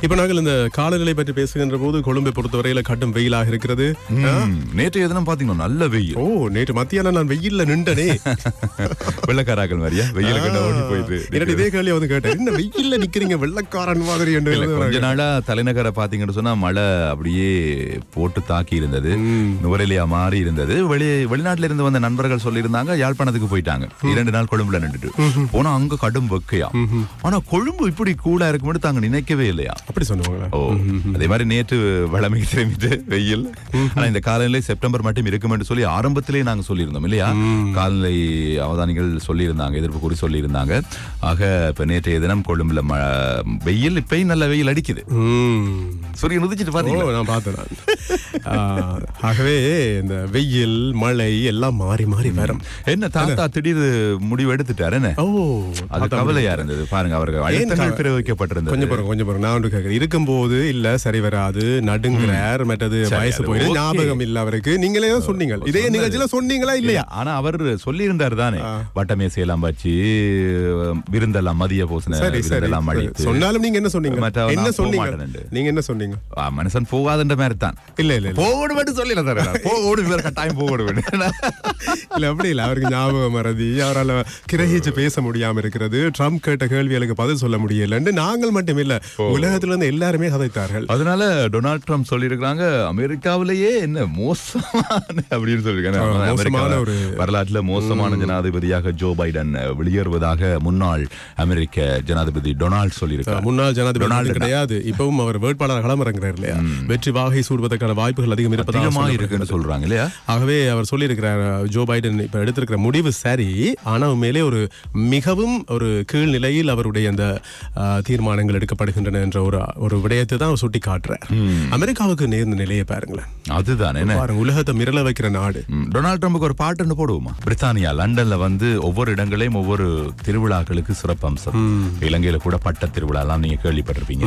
இப்ப நாங்கள் இந்த காலநிலை பற்றி பேசுகின்ற போது கொழும்பை பொறுத்தவரையில கடும் வெயிலாக இருக்கிறது. ம், நேற்றைய தினம் பாத்தீங்கன்னா நல்ல வெயில். ஓ நேற்று மத்தியானம் நான் வெயில்ல நின்றனே. வெள்ளக்காராக்கள் மாதிரியா? வெயில ஓடி போயிட்டு என்னடி இதே கேள்வி வந்து கேட்டேன் என்ன வெயில்ல நிக்கிறீங்க வெள்ளக்காரன் மாதிரி? என்று கொஞ்ச நாளா தலைநகரை பாத்தீங்கன்னு சொன்னா மழை அப்படியே போட்டு தாக்கி இருந்தது. நுவரெலியா மாறி இருந்தது. வெளி வெளிநாட்டுல இருந்து வந்த நண்பர்கள் சொல்லியிருந்தாங்க யாழ்ப்பாணத்துக்கு போயிட்டாங்க. இரண்டு நாள் கொழும்புல நின்றுட்டு. போனா அங்க கடும் வெக்கையா. ஆனா கொழும்பு இப்படி கூலா இருக்கும்னு தாங்க நினைக்கவே இல்லையா? அப்படி சொன்னவங்களா ஓ அதே மாதிரி நேற்று வளமைக்கு திரும்பிட்டு வெயில். ஆனா இந்த காலநிலை செப்டம்பர் மட்டும் இருக்கும் என்று சொல்லி ஆரம்பத்திலே நாங்க சொல்லியிருந்தோம் இல்லையா? காலநிலை அவதானிகள் சொல்லியிருந்தாங்க எதிர்ப்பு கூறி சொல்லியிருந்தாங்க. ஆக இப்ப நேற்றைய தினம் கொழும்புல வெயில் இப்பயும் நல்ல வெயில் அடிக்குது. சூரியன் உதிச்சிட்டு ஓ பாத்தீங்களா நான் பார்த்தேன். ஆகவே இந்த வெயில் மழை எல்லாம் மாறி மாறி வரும். என்ன தாத்தா திடீர் முடிவு எடுத்துட்டாரு என்ன? ஓ அது கவலையா இருந்தது? பாருங்க அவருக்கு அழுத்தங்கள் பிறப்பிக்கப்பட்டிருந்தது கொஞ்சம் பாருங்க கொஞ்சம் பாருங்க நான் ஒன்று கேட்கிறேன் இருக்கும்போது இல்ல சரி வராது நடுங்கிறார் மற்றது வயசு okay. ஞாபகம் இல்ல அவருக்கு. நீங்களே தான் சொன்னீங்க. இதே நிகழ்ச்சியில சொன்னீங்களா இல்லையா? ஆனா அவர் சொல்லி இருந்தாரு தானே வட்டமேசையெல்லாம் வச்சு விருந்தெல்லாம் மதிய போசன சொன்னாலும் நீங்க என்ன சொன்னீங்க? என்ன சொன்னீங்க. நீங்க என்ன சொன்னீங்க? ஆ, மனுஷன் போகாதுன்ற மாதிரி தான் இல்ல இல்ல போகணும் சார் போகணும் கட்டாயம் போகணும் இல்ல அப்படி இல்ல அவருக்கு ஞாபகம் மறதி அவரால் கிரகிச்சு பேச முடியாம இருக்கிறது ட்ரம்ப் கேட்ட கேள்விகளுக்கு பதில் சொல்ல முடியலன்னு நாங்கள் மட்டும் இல்ல உலகத்துல இருந்து எல்லாருமே கதைத்தார்கள் அதனால டொனால்ட் ட்ரம்ப் சொல்லியிருக்காங்க அமெரிக்காவிலேயே என்ன மோசமான அப்படின்னு சொல்லியிருக்காங்க ஒரு- வரலாற்றுல மோசமான ஜனாதிபதியாக ஜோ பைடன் வெளியேறுவதாக முன்னாள் அமெரிக்க ஜனாதிபதி டொனால்ட் சொல்லியிருக்காங்க முன்னாள் ஜனாதிபதி டொனால்டு கிடையாது இப்பவும் அவர் வேட்பாளர் களமிறங்குறார் இல்லையா? வெற்றி வாகை சூடுவதற்கான வாய்ப்புகள் அதிகம் இருப்பதாக. இருக்குன்னு சொல்றாங்க இல்லையா? ஆகவே அவர் சொல்லியிருக்கிறார் ஜோ பைடன் இப்ப எடுத்திருக்கிற முடிவு சரி ஆனா உண்மையிலே ஒரு மிகவும் ஒரு கீழ் நிலையில் அவருடைய அந்த தீர்மானங்கள் எடுக்கப்படுகின்றன என்ற ஒரு ஒரு விடயத்தை தான் அவர் சுட்டி காட்டுறார் அமெரிக்காவுக்கு நேர்ந்த நிலையை பாருங்களேன். அதுதான் பாருங்க உலகத்தை மிரள வைக்கிற நாடு. டொனால்ட் ட்ரம்புக்கு ஒரு பாட்டு போடுவோமா? பிரித்தானியா லண்டன்ல வந்து ஒவ்வொரு இடங்களையும் ஒவ்வொரு திருவிழாக்களுக்கு சிறப்பம்சம். இலங்கையில கூட பட்ட திருவிழாலாம் நீங்க கேள்விப்பட்டிருப்பீங்க.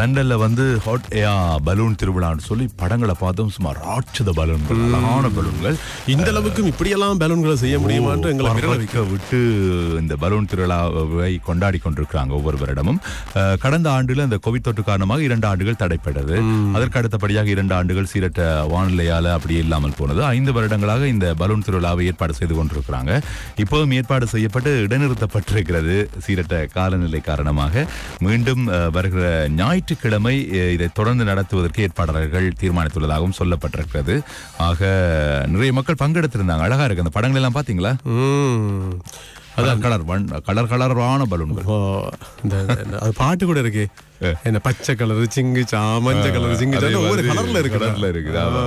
லண்டன்ல வந்து ஹாட் ஏயா பலூன் திருவிழான்னு சொல்லி படங்களை பார்த்தோம் சுமார் ராட்சத பலூன்கள் அழகான பலூன்கள் இந்த அளவுக்கும் இப்படியெல்லாம் பலூன்களை செய்ய முடியுமான்னு எங்களை விட்டு இந்த பலூன் திருவிழாவை கொண்டாடி கொண்டிருக்கிறாங்க ஒவ்வொரு வருடமும். கடந்த ஆண்டுல இந்த கோவிட் தொற்று காரணமாக இரண்டு ஆண்டுகள் தடைப்பட்டது. அதற்கு அடுத்தபடியாக இரண்டு ஆண்டுகள் சீரற்ற வானிலையால அப்படியே இல்லாமல் போனது. ஐந்து வருடங்களாக இந்த பலூன் திருவிழாவை ஏற்பாடு செய்து கொண்டிருக்கிறாங்க. இப்போதும் ஏற்பாடு செய்யப்பட்டு இடைநிறுத்தப்பட்டிருக்கிறது சீரற்ற காலநிலை காரணமாக. மீண்டும் வருகிற ஞாயிற்றுக்கிழமை இதை தொடர்ந்து நடத்துவதற்கு ஏற்பாளர்கள் தீர்மானித்துள்ளதாகவும் சொல்லப்பட்டிருக்கிறது. ஆக நிறைய மக்கள் பங்கெடுத்திருந்தாங்க. அழகா இருக்கு. அந்த படங்கள் எல்லாம் பாத்தீங்களா? ம். கலர் கலர் கலரான பலூன்கள். அது பாட்டு கூட இருக்கு. என்ன பச்சை கலர் சிங்கிச்சா மஞ்சள் கலர் சிங்கிச்சா ஒவ்வொரு கலர்ல இருக்கு கலர்ல இருக்குது, ஆமா.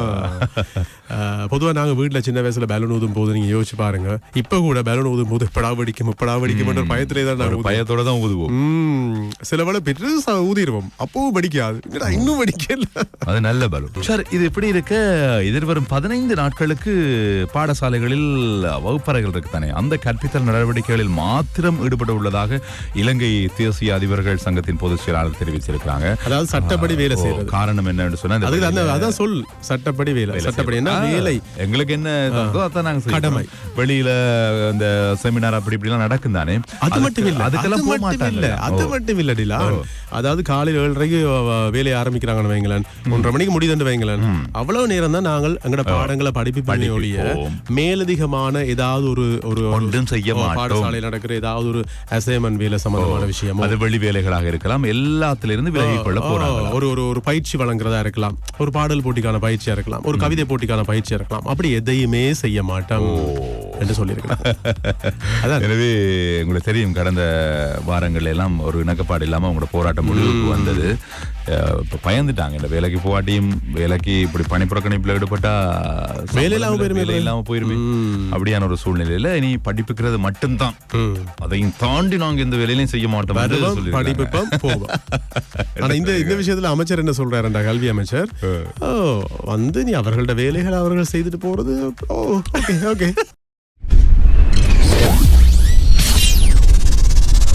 பொதுவா நாங்க வீட்ல சின்ன வயசுல பலூன் ஊதும் போது நீங்க யோசிச்சு பாருங்க. இப்ப கூட பலூன் ஊதும் போது எப்படா வெடிக்கும் எப்படா வெடிக்கும் என்ற பயத்திலே தான் ஒரு நாங்க ஊதுவோம். பயத்தோட தான் ஊதுவோம். ம், சில வேளை பெருசா ஊதிடுவோம். அப்பவும் வெடிக்காது. இன்னும் வெடிக்கல? அது நல்ல பலூன் சார் இது எப்படி இருக்க? எதிர்வரும் பதினைந்து நாட்களுக்கு பாடசாலைகளில் வகுப்பறைகள் இருக்கு தானே. அந்த கற்பித்தல் நடவடிக்கைகளில் மாத்திரம் ஈடுபட உள்ளதாக இலங்கை தேசிய அதிபர்கள் சங்கத்தின் பொதுச் செயலாளர் தெரிவிச்சிருக்காங்க அதாவது சட்டப்படி வேலை செய்யறது காரணம் என்னன்னு சொன்னா அதுக்கு அந்த அதான் சொல் சட்டப்படி வேலை. சட்டப்படி என்ன? வேலை. எங்களுக்கு என்ன அதான் நாங்க. கடமை. வெளியில இந்த செமினார் அப்படி இப்படி எல்லாம் நடக்கும் தானே அது மட்டும் இல்ல. அதுக்கெல்லாம் அது போக மாட்டாங்க அது மட்டும் இல்ல டிலான் அதாவது காலையில ஏழரைக்கு வேலையை ஆரம்பிக்கிறாங்கன்னு வைங்களேன். ஒன்றரை மணிக்கு முடியுதுன்னு வைங்களேன். அவ்வளவு நேரம் தான் நாங்கள் எங்கட பாடங்களை படிப்பிப்போமே. ஒழிய படிப்பிப்போம். மேலதிகமான ஏதாவது ஒரு ஒரு ஒன்றும் செய்ய. பாடசாலையில் நடக்கிற ஏதாவது ஒரு அசைன்மெண்ட் வேலை சம்பந்தமான விஷயமோ. அது வெளி வேலைகளாக இருக்கலாம். எல்லாத்திலிருந்து விலகிக் கொள்ள போறாங்க. ஒரு ஒரு ஒரு பயிற்சி வழங்குறதா இருக்கலாம். ஒரு பாடல் போட்டிக்கான பயிற்சியா இருக்கலாம். ஒரு கவிதை போட்டிக்கான பயிற்சியா இருக்கலாம். அப்படி எதையுமே செய்ய மாட்டோம். என்று சொல்லியிருக்கலாம் அதான். எனவே உங்களுக்கு தெரியும் கடந்த வாரங்கள் எல்லாம் ஒரு இணக்கப்பாடு இல்லாம அவங்களோட போராட்டம் முடிவுக்கு வந்தது. இப்ப பயந்துட்டாங்க. இந்த வேலைக்கு போகாட்டியும் வேலைக்கு இப்படி பணிப்புறக்கணிப்புல ஈடுபட்டா வேலை இல்லாம போயிருமே அப்படியான ஒரு சூழ்நிலையில இனி படிப்புக்கிறது மட்டும்தான். அதையும் தாண்டி நாங்க இந்த வேலையிலையும் செய்ய மாட்டோம். படிப்புப்போம் போவோம். ஆனா இந்த இந்த விஷயத்துல அமைச்சர் என்ன சொல்றாருண்டா கல்வி அமைச்சர்? ஓ வந்து நீ அவர்களோட வேலைகளை அவர்கள் செய்துட்டு போறது ஓ ஓகே ஓகே.